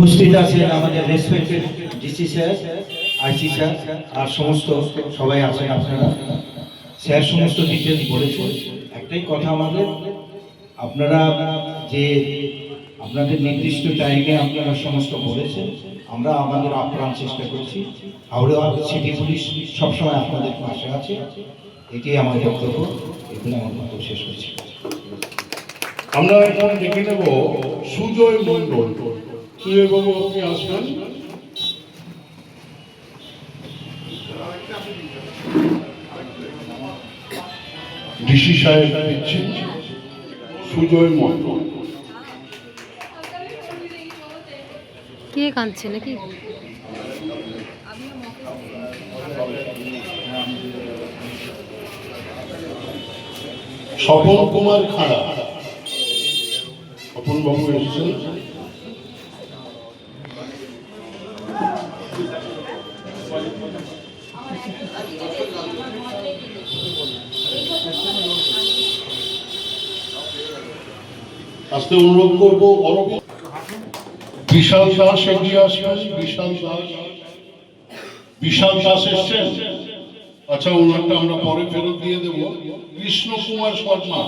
উপস্থিত আছেন আমাদের respected DC sir IC sir আর সমস্ত সবাই আছেন আপনারা। স্যার, সমস্ত ডিটেলস বলেছেন। একটাই কথা আমাদের, আপনারা যে আপনাদের নির্দিষ্ট টাইমে আপনারা সমস্ত বলেছেন, আমরা আমাদের আপ্রাণ চেষ্টা করছি। হাওড়া সিটি পুলিশ সবসময় আপনাদের পাশে আছে। এটাই আমার বক্তব্য। এগুলো আমার বক্তব্য শেষ করছি। আমরা এখন ডেকে নেব সুজয় মন্ডল বাবু আপনি আসবেন। ডিসি সাহেব দিচ্ছেন। সুজয় মন্ডল। কে কাঁদছে নাকি? স্বপন কুমার খাড়া। স্বপন বাবু এসেছেন। আজকে অনুরোধ করব বিশাল দাস এগিয়ে আসবেন, বিশাল দাস। বিশাল দাস এসছেন। আচ্ছা ওনারটা আমরা পরে ফেরত দিয়ে দেবো। কৃষ্ণ কুমার শর্মা।